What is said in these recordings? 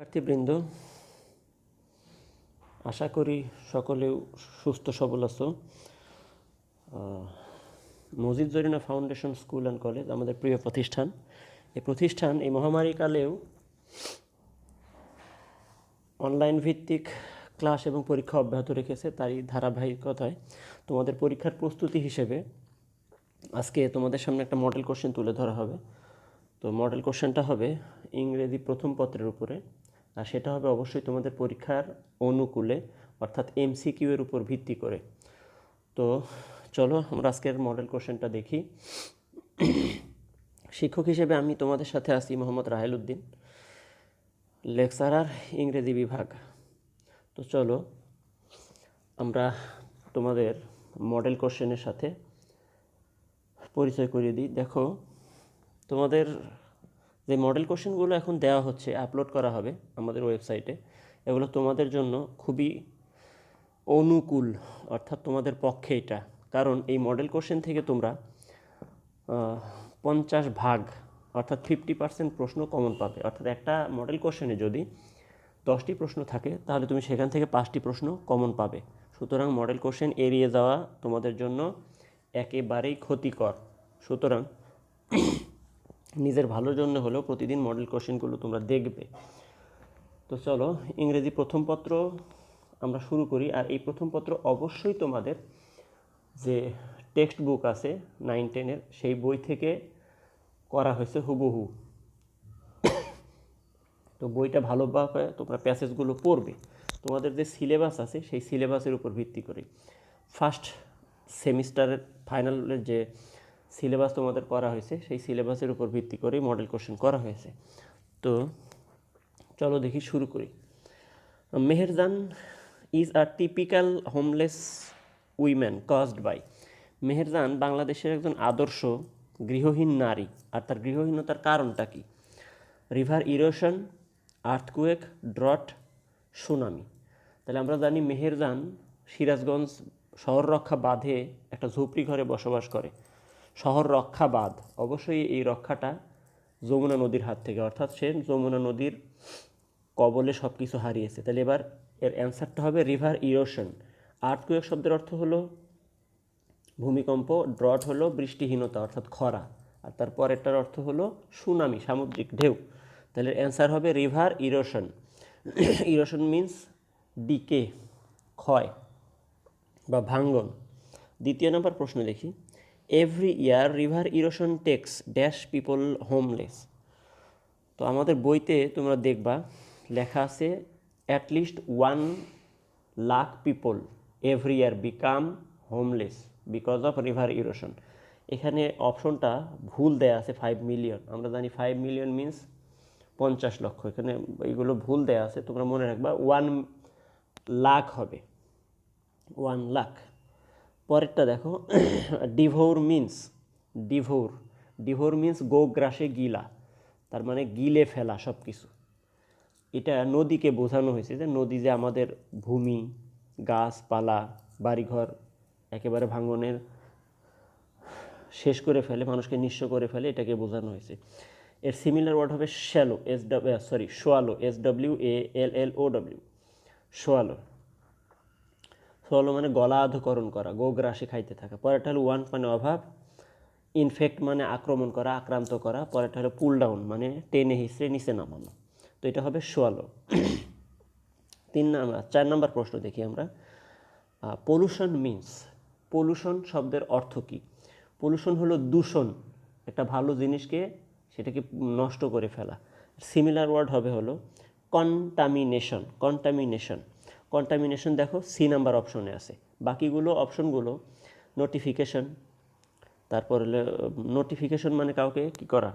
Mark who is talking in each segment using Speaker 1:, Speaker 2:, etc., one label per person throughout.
Speaker 1: শিক্ষার্থীবৃন্দ, আশা করি সকলেও সুস্থ, সবল আছো। Majid Zarina foundation school and college, আমাদের প্রিয় প্রতিষ্ঠান। এই প্রতিষ্ঠান এই মহামারী কালেও অনলাইন ভিত্তিক ক্লাস এবং পরীক্ষা অব্যাহত রেখেছে তারই ধারাবাহিকতায়। তোমাদের পরীক্ষার প্রস্তুতি হিসেবে আজকে তোমাদের সামনে একটা মডেল কোশ্চেন তুলে ধরা হবে। তো মডেল কোশ্চেনটা হবে ইংরেজি প্রথম পত্রের উপরে। আর সেটা হবে অবশ্যই তোমাদের পরীক্ষার অনুকূলে, অর্থাৎ এমসিকিউ এর উপর ভিত্তি করে। তো চলো আমরা আজকের মডেল কোশ্চেনটা দেখি। শিক্ষক হিসেবে আমি তোমাদের সাথে আছি মোহাম্মদ রাহেল উদ্দিন, লেকচারার ইংরেজি বিভাগ। তো চলো আমরা তোমাদের মডেল কোশ্চেনের সাথে পরিচয় করিয়ে দিই। দেখো, তোমাদের যে মডেল কোশ্চেনগুলো এখন দেওয়া হচ্ছে আপলোড করা হবে আমাদের ওয়েবসাইটে এগুলো তোমাদের জন্য খুবই অনুকূল, অর্থাৎ তোমাদের পক্ষে এটা। কারণ এই মডেল কোশ্চেন থেকে তোমরা পঞ্চাশ ভাগ, অর্থাৎ ফিফটি পার্সেন্ট প্রশ্ন কমন পাবে। অর্থাৎ একটা মডেল কোশ্চেনে যদি দশটি প্রশ্ন থাকে, তাহলে তুমি সেখান থেকে পাঁচটি প্রশ্ন কমন পাবে। সুতরাং মডেল কোশ্চেন এড়িয়ে যাওয়া তোমাদের জন্য একেবারেই ক্ষতিকর। সুতরাং নিজের ভালোর জন্য হলেও প্রতিদিন মডেল কোশ্চেনগুলো তোমরা দেখবে। তো চলো, ইংরেজি প্রথম পত্র আমরা শুরু করি। আর এই প্রথম পত্র অবশ্যই তোমাদের যে টেক্সট বুক আছে নাইন টেনের সেই বই থেকে করা হয়েছে হুবহু। তো বইটা ভালোভাবে তোমরা প্যাসেজগুলো পড়বে। তোমাদের যে সিলেবাস আছে, সেই সিলেবাসের উপর ভিত্তি করে ফার্স্ট সেমিস্টারের ফাইনালের যে সিলেবাস তোমাদের করা হয়েছে, সেই সিলেবাসের উপর ভিত্তি করেই মডেল কোশ্চেন করা হয়েছে। তো চলো দেখি, শুরু করি। Meherjan is a typical homeless woman caused by Meherjan বাংলাদেশের একজন আদর্শ গৃহহীন নারী, আর তার গৃহহীনতার কারণটা কি? River erosion earthquake drought tsunami তাহলে আমরা জানি মেহেরজান সিরাজগঞ্জ শহর রক্ষা বাঁধে একটা ঝুপড়ি ঘরে বসবাস করে। শহর রক্ষা বাঁধ অবশ্যই এই রক্ষাটা যমুনা নদীর হাত থেকে, অর্থাৎ সে যমুনা নদীর কবলে সব কিছু হারিয়েছে। তাহলে এবার এর অ্যান্সারটা হবে রিভার ইরোশন। আর্থকুয়েক শব্দের অর্থ হলো ভূমিকম্প, ড্রট হলো বৃষ্টিহীনতা, অর্থাৎ খরা। আর তার পরেরটার অর্থ হলো সুনামি, সামুদ্রিক ঢেউ। তাহলে অ্যান্সার হবে river erosion. Erosion means decay ক্ষয় বা ভাঙ্গন। দ্বিতীয় নম্বর প্রশ্ন দেখি। Every year river erosion takes dash people homeless তো আমাদের বইতে তোমরা দেখবা, লেখা আছে at least one lakh people every year become homeless because of river erosion এখানে অপশনটা ভুল দেয়া আছে ফাইভ মিলিয়ন আমরা জানি ফাইভ মিলিয়ন মিন্স পঞ্চাশ লক্ষ। এখানে এইগুলো ভুল দেয়া আছে, তোমরা মনে রাখবা ওয়ান লাখ হবে। ওয়ান লাখ পরেরটা দেখো, ডিভোর মিন্স, ডিভোর ডিভোর মিন্স গোগ্রাসে গিলা, তার মানে গিলে ফেলা সব কিছু এটা নদীকে বোঝানো হয়েছে যে নদী যে আমাদের ভূমি, গাছপালা, বাড়িঘর, একেবারে ভাঙনের শেষ করে ফেলে, মানুষকে নিঃস্ব করে ফেলে, এটাকে বোঝানো হয়েছে। এর সিমিলার ওয়ার্ড হবে shallow S W sorry swallow S W A L L O W swallow. Swallow মানে গলা আধকরণ করা, গোগ্রাসে খাইতে থাকা। পরেরটা হলো ওয়ান মানে অভাব ইনফেক্ট মানে আক্রমণ করা, আক্রান্ত করা। পরেরটা হলো পুল ডাউন মানে টেনে হিসড়ে নিচে নামানো। তো এটা হবে সোয়ালো। তিন নাম্বার, চার নাম্বার প্রশ্ন দেখি আমরা। পলুশন মিন্স পলিউশন শব্দের অর্থ কী? পলুশন হলো দূষণ, একটা ভালো জিনিসকে সেটাকে নষ্ট করে ফেলা। সিমিলার ওয়ার্ড হবে হলো কন্টামিনেশন কন্টামিনেশন কন্টামিনেশন দেখো সি নাম্বার অপশনে আছে। বাকিগুলো অপশনগুলো নোটিফিকেশন তারপর নোটিফিকেশন মানে কাউকে কি করা?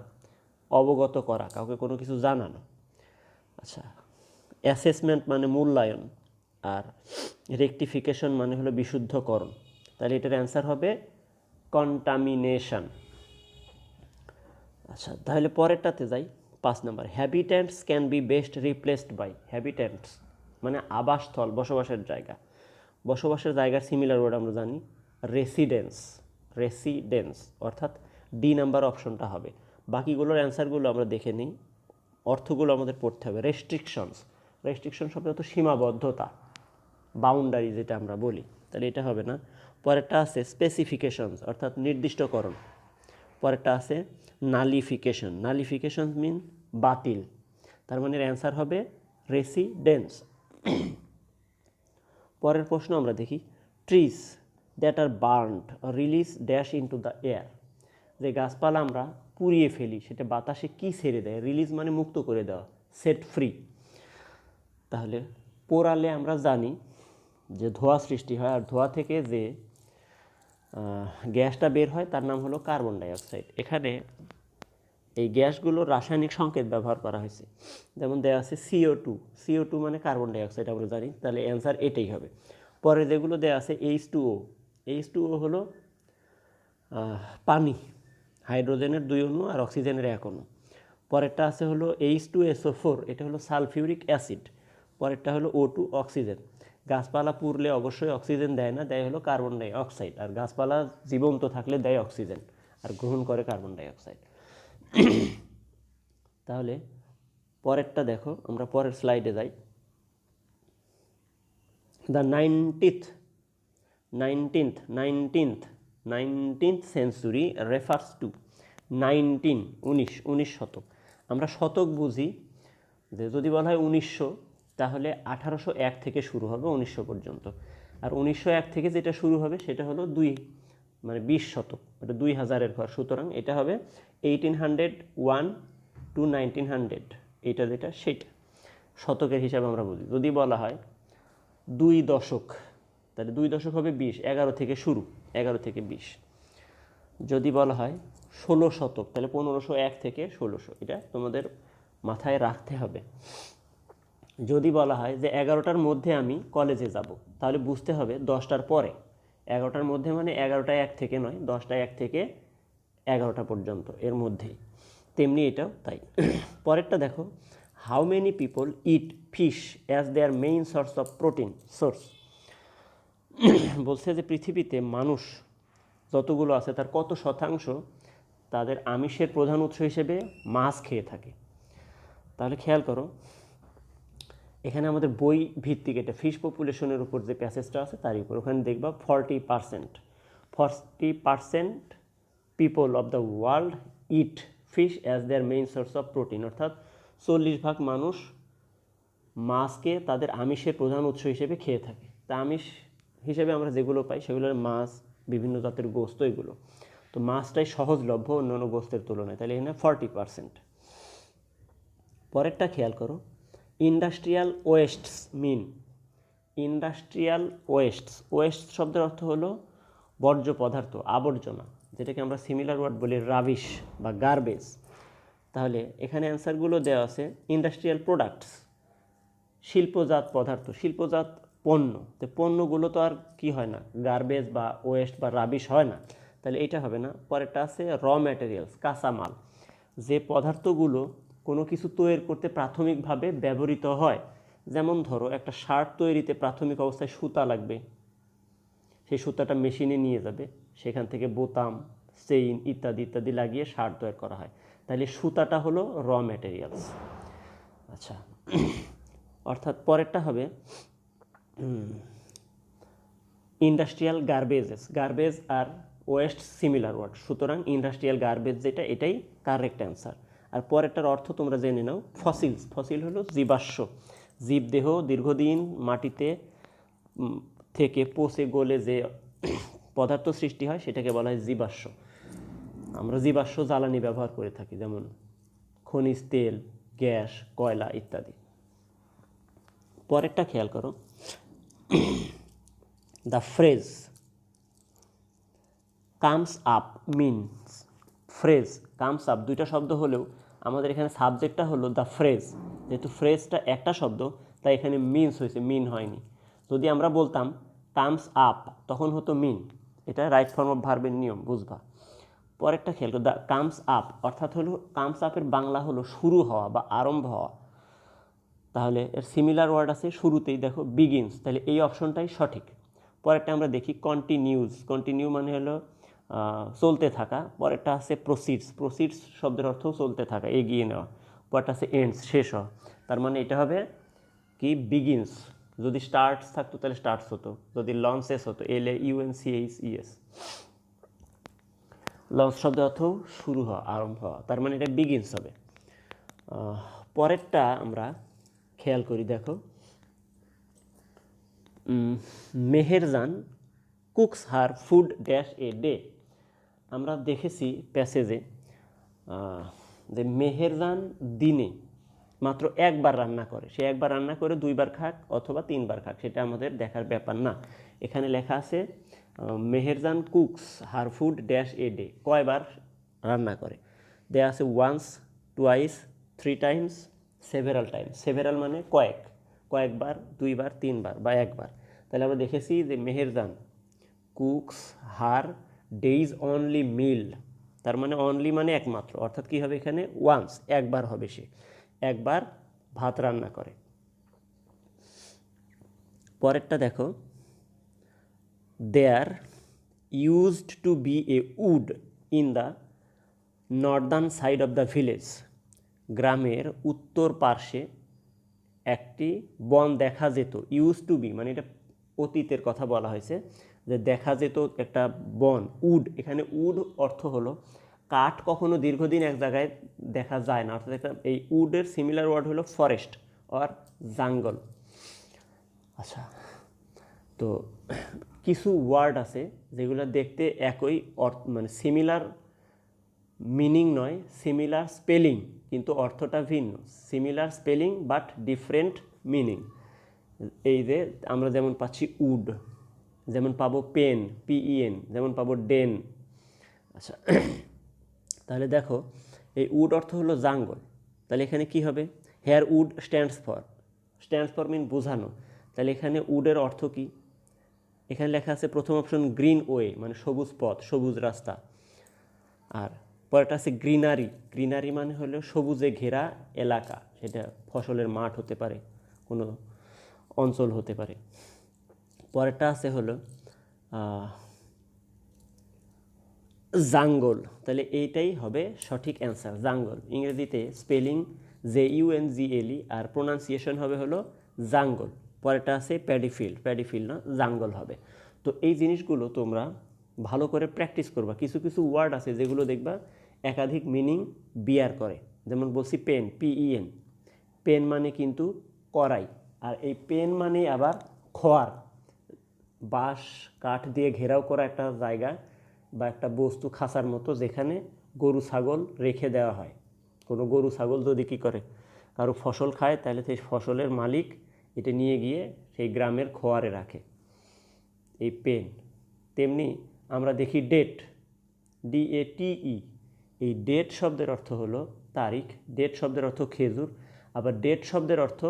Speaker 1: অবগত করা, কাউকে কোনো কিছু জানানো। আচ্ছা অ্যাসেসমেন্ট মানে মূল্যায়ন আর রেকটিফিকেশন মানে হলো বিশুদ্ধকরণ। তাহলে এটার অ্যান্সার হবে কন্টামিনেশন আচ্ছা তাহলে পরেরটাতে যাই, পাঁচ number habitants can be best replaced by habitants মানে আবাসস্থল, বসবাসের জায়গা। বসবাসের জায়গার সিমিলার ওয়ার্ড আমরা জানি রেসিডেন্স রেসিডেন্স অর্থাৎ ডি নাম্বার অপশনটা হবে। বাকিগুলোর অ্যান্সারগুলো আমরা দেখে নিই, অর্থগুলো আমাদের পড়তে হবে। রেস্ট্রিকশনস রেস্ট্রিকশন শব্দ তো সীমাবদ্ধতা বাউন্ডারি যেটা আমরা বলি। তাহলে এটা হবে না। পরেরটা আছে স্পেসিফিকেশনস অর্থাৎ নির্দিষ্টকরণ। পরেরটা আছে নালিফিকেশন নালিফিকেশন মিন বাতিল। তার মানে অ্যান্সার হবে রেসিডেন্স পরের প্রশ্ন আমরা দেখি। Trees that are burned release dash into the air যে গাছপালা আমরা পুড়িয়ে ফেলি, সেটা বাতাসে কি ছেড়ে দেয়? রিলিজ মানে মুক্ত করে দেওয়া সেট ফ্রি তাহলে পোড়ালে আমরা জানি যে ধোঁয়া সৃষ্টি হয়, আর ধোঁয়া থেকে যে গ্যাসটা বের হয়, তার নাম হলো কার্বন ডাইঅক্সাইড এখানে এই গ্যাসগুলোর রাসায়নিক সংকেত ব্যবহার করা হয়েছে। যেমন দেওয়া আছে সিও টু সিও টু মানে কার্বন ডাইঅক্সাইড আমরা জানি, তাহলে অ্যান্সার এটাই হবে। পরে যেগুলো দেওয়া আছে H two O H two O হলো পানি, হাইড্রোজেনের দুই অণু আর অক্সিজেনের এক অণু। পরেরটা আছে হলো এইচ টু এসও ফোর এটা হলো সালফিউরিক অ্যাসিড। পরেরটা হলো ও টু অক্সিজেন। গাছপালা পুড়লে অবশ্যই অক্সিজেন দেয় না, দেয় হলো কার্বন ডাইঅক্সাইড আর গাছপালা জীবন্ত থাকলে দেয় অক্সিজেন, আর গ্রহণ করে কার্বন ডাই অক্সাইড তাহলে পরেরটা দেখো, আমরা পরের স্লাইডে যাই। The ninetieth nineteenth nineteenth nineteenth century refers to nineteen উনিশ উনিশ শতক। আমরা শতক বুঝি, যে যদি বলা হয় উনিশশো, তাহলে আঠারোশো এক থেকে শুরু হবে উনিশশো পর্যন্ত। আর উনিশশো এক থেকে যেটা শুরু হবে, সেটা হলো দুই মানে বিশ শতক এটা দুই হাজারের ঘর। সুতরাং এটা হবে eighteen hundred one to nineteen hundred এটা যেটা সেটা। শতকের হিসাবে আমরা বুঝি। যদি বলা হয় দুই দশক, তাহলে দুই দশক হবে বিশ, এগারো থেকে শুরু, এগারো থেকে বিশ। যদি বলা হয় ষোলো শতক, তাহলে পনেরোশো এক থেকে ষোলোশো, এটা তোমাদের মাথায় রাখতে হবে। যদি বলা হয় যে এগারোটার মধ্যে আমি কলেজে যাব, তাহলে বুঝতে হবে দশটার পরে। এগারোটার মধ্যে মানে এগারোটা এক থেকে নয়, দশটা এক থেকে এগারোটা পর্যন্ত এর মধ্যেই। তেমনি এটাও তাই। পরেরটা দেখো how many people eat fish as their main source of protein source বলছে যে পৃথিবীতে মানুষ যতগুলো আছে তার কত শতাংশ তাদের আমিষের প্রধান উৎস হিসেবে মাছ খেয়ে থাকে। তাহলে খেয়াল করো, এখানে আমাদের বই ভিত্তিক এটা ফিশ পপুলেশনের উপর যে প্যাসেজটা আছে তারই উপর। ওখানে দেখবা forty percent forty percent people of the world eat fish as their main source of protein অর্থাৎ চল্লিশ ভাগ মানুষ মাছকে তাদের আমিষের প্রধান উৎস হিসেবে খেয়ে থাকে। তা আমিষ হিসেবে আমরা যেগুলো পাই সেগুলো হলো মাছ, বিভিন্ন জাতের গোস্ত এগুলো। তো মাছটাই সহজলভ্য অন্যান্য গোস্তের তুলনায়। তাহলে এখানে ফর্টি পার্সেন্ট পরেরটা খেয়াল করো। Industrial wastes mean industrial wastes waste শব্দের অর্থ হলো বর্জ্য পদার্থ, আবর্জনা। যেটাকে আমরা সিমিলার ওয়ার্ড বলি রাবিশ বা গার্বেজ তাহলে এখানে অ্যান্সারগুলো দেওয়া আছে ইন্ডাস্ট্রিয়াল প্রোডাক্টস শিল্পজাত পদার্থ, শিল্পজাত পণ্য। তো পণ্যগুলো তো আর কি হয় না গার্বেজ বা ওয়েস্ট বা রাবিশ হয় না। তাহলে এটা হবে না। পরেরটা আছে র ম্যাটেরিয়ালস কাঁচামাল। যে পদার্থগুলো কোনো কিছু তৈরি করতে প্রাথমিকভাবে ব্যবহৃত হয়, যেমন ধরো একটা শার্ট তৈরিতে প্রাথমিক অবস্থায় সুতা লাগবে, সেই সুতাটা মেশিনে নিয়ে যাবে। সেখান থেকে বোতাম, চেইন ইত্যাদি ইত্যাদি লাগিয়ে সার তৈরি করা হয়। তাহলে সুতাটা হলো র ম্যাটেরিয়ালস আচ্ছা অর্থাৎ পরেরটা হবে ইন্ডাস্ট্রিয়াল গার্বেজেস গার্বেজ আর ওয়েস্ট সিমিলার ওয়ার্ড সুতরাং ইন্ডাস্ট্রিয়াল গার্বেজ যেটা, এটাই কারেক্ট অ্যান্সার আর পরেরটার অর্থ তোমরা জেনে নাও ফসিলস ফসিল হলো জীবাশ্ম। জীবদেহ দীর্ঘদিন মাটিতে থেকে পচে গলে যে পদার্থ সৃষ্টি হয়, সেটাকে বলা হয় জীবাশ্ম। আমরা জীবাশ্ম জ্বালানি ব্যবহার করে থাকি, যেমন খনিজ তেল, গ্যাস, কয়লা ইত্যাদি। পরেরটা খেয়াল করো। The phrase comes up means phrase comes up দুইটা শব্দ হলেও আমাদের এখানে সাবজেক্টটা হলো দ্য ফ্রেজ যেহেতু ফ্রেজটা একটা শব্দ, তাই এখানে মিনস হয়েছে মিন হয়নি। যদি আমরা বলতাম কামস আপ তখন হতো মিন এটা রাইট ফর্ম অফ ভার্বের নিয়ম, বুঝবা? পরেরটা খেয়াল করো দ্য কামস আপ অর্থাৎ হলো কামস আপের বাংলা হলো শুরু হওয়া বা আরম্ভ হওয়া। তাহলে এর সিমিলার ওয়ার্ড আছে শুরুতেই, দেখো বিগিনস তাহলে এই অপশনটাই সঠিক। পরেরটা আমরা দেখি কন্টিনিউস কন্টিনিউ মানে হলো চলতে থাকা। পরেরটা আছে প্রসিডস প্রসিডস শব্দের অর্থ চলতে থাকা, এগিয়ে নেওয়া। পরেরটা আছে এন্ডস শেষ হওয়া। তার মানে এটা হবে কি? বিগিনস যদি স্টার্টস থাকতো, তাহলে স্টার্টস হতো। যদি লঞ্চেস হতো, L A U N C H E S launch শব্দ অর্থ শুরু হওয়া, আরম্ভ হওয়া। তার মানে এটা বিগিনস হবে। পরেরটা আমরা খেয়াল করি, দেখো। Meherjan cooks her food dash a day. আমরা দেখেছি প্যাসেজে যে মেহেরজান দিনে মাত্র একবার রান্না করে। সে একবার রান্না করে দুইবার খাক অথবা তিনবার খাক, সেটা আমাদের দেখার ব্যাপার না। এখানে লেখা আছে Meherjan cooks her food dash a day, কয়বার রান্না করে? দেয়া আছে once, twice, three times, several times. Several মানে কয়েক। কয়েকবার, দুইবার, তিনবার বা একবার। তাহলে আমরা দেখেছি যে Meherjaan cooks her days only meal, তার মানে অনলি মানে একমাত্র। অর্থাৎ কী হবে এখানে? ওয়ান্স, একবার হবে সে। একবার ভাত রান্না করে। পরেরটা দেখো। There used to be a wood in the northern side of the village গ্রামের উত্তর পার্শ্বে একটি বন দেখা যেত। ইউজ টু বি মানে এটা অতীতের কথা বলা হয়েছে যে দেখা যেত একটা বন উড এখানে উড অর্থ হলো কাঠ কখনো দীর্ঘদিন এক জায়গায় দেখা যায় না, অর্থাৎ একটা এই উডের সিমিলার ওয়ার্ড হলো ফরেস্ট অর জাঙ্গল আচ্ছা তো কিছু ওয়ার্ড আছে যেগুলো দেখতে একই অর্থ মানে সিমিলার মিনিং নয় সিমিলার স্পেলিং কিন্তু অর্থটা ভিন্ন। Similar spelling but different meaning এই যে আমরা যেমন পাচ্ছি উড, যেমন পাবো পেন পিইএন যেমন পাবো ডেন। আচ্ছা তাহলে দেখো, এই উড অর্থ হলো জাঙ্গল। তাহলে এখানে কি হবে? Here wood stands for stands for mean বোঝানো। তাহলে এখানে উডের অর্থ কি? এখানে লেখা আছে প্রথম অপশন গ্রিন ওয়ে মানে সবুজ পথ, সবুজ রাস্তা। আর পরেরটা আছে গ্রিনারি গ্রিনারি মানে হলো সবুজে ঘেরা এলাকা, সেটা ফসলের মাঠ হতে পারে, কোনো অঞ্চল হতে পারে। পরেরটা আছে হলো জাঙ্গল। তাহলে এইটাই হবে সঠিক অ্যান্সার জাঙ্গল। ইংরেজিতে spelling J U N G E R pronunciation হবে হলো জাঙ্গল। পরেরটা আছে প্যাডিফিল্ড প্যাডিফিল্ড না, জাঙ্গল হবে। তো এই জিনিসগুলো তোমরা ভালো করে প্র্যাকটিস করবা। কিছু কিছু ওয়ার্ড আছে যেগুলো দেখবা একাধিক মিনিং বিয়ার করে। যেমন বলছি পেন পিইএন পেন মানে কিন্তু করাই আর এই পেন মানে আবার খোয়ার। বাঁশ, কাঠ দিয়ে ঘেরাও করা একটা জায়গা। বা একটা বস্তু খাঁচার মতো যেখানে গরু, ছাগল রেখে দেওয়া হয়। কোনো গরু, ছাগল যদি কী করে? কারও ফসল খায়, তাহলে সেই ফসলের মালিক এটা নিয়ে গিয়ে সেই গ্রামের খোয়ারে রাখে। এই পেন। তেমনি আমরা দেখি ডেট। ডি এ টিই এই ডেট শব্দের অর্থ হলো তারিখ। ডেট শব্দের অর্থ খেজুর। আবার ডেট শব্দের অর্থ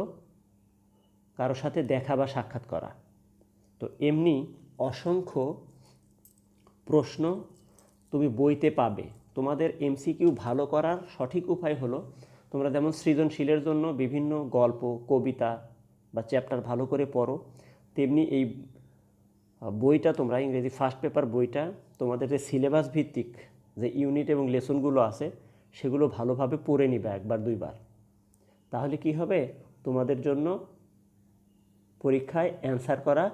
Speaker 1: কারও সাথে দেখা বা সাক্ষাৎ করা। তো এমনি অসংখ্য প্রশ্ন তুমি বইতে পাবে। তোমাদের এমসিকিউ ভালো করার সঠিক উপায় হলো, তোমরা যেমন সৃজনশীলের জন্য বিভিন্ন গল্প, কবিতা বা চ্যাপ্টার ভালো করে পড়ো, তেমনি এই বইটা তোমরা, ইংরেজি ফার্স্ট পেপার বইটা, তোমাদের যে সিলেবাস ভিত্তিক যে ইউনিট এবং লেসনগুলো আছে, সেগুলো ভালোভাবে পড়ে নিবে একবার, দুইবার। তাহলে কি হবে? তোমাদের জন্য পরীক্ষায় অ্যান্সার করা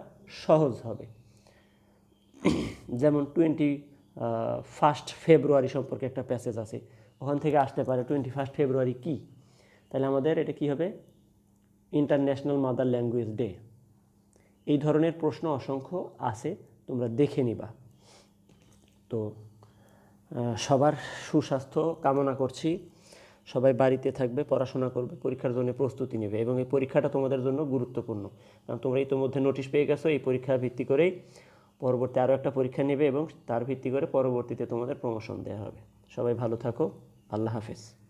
Speaker 1: সহজ হবে। যেমন টোয়েন্টি ফার্স্ট ফেব্রুয়ারি সম্পর্কে একটা প্যাসেজ আছে। ওখান থেকে আসতে পারে টোয়েন্টি ফার্স্ট ফেব্রুয়ারি কী? তাহলে আমাদের এটা কী হবে? ইন্টারন্যাশনাল মাদার ল্যাঙ্গুয়েজ ডে এই ধরনের প্রশ্ন অসংখ্য আছে, তোমরা দেখে নিবা। তো সবার সুস্বাস্থ্য কামনা করছি। সবাই বাড়িতে থাকবে, পড়াশোনা করবে, পরীক্ষার জন্য প্রস্তুতি নেবে এবং এই পরীক্ষাটা তোমাদের জন্য গুরুত্বপূর্ণ। কারণ তোমরা ইতিমধ্যে নোটিশ পেয়ে গেছো, এই পরীক্ষার ভিত্তি করেই পরবর্তী আরও একটা পরীক্ষা নেবে এবং তার ভিত্তি করে পরবর্তীতে তোমাদের প্রমোশন দেওয়া হবে। সবাই ভালো থাকো। আল্লাহ হাফেজ।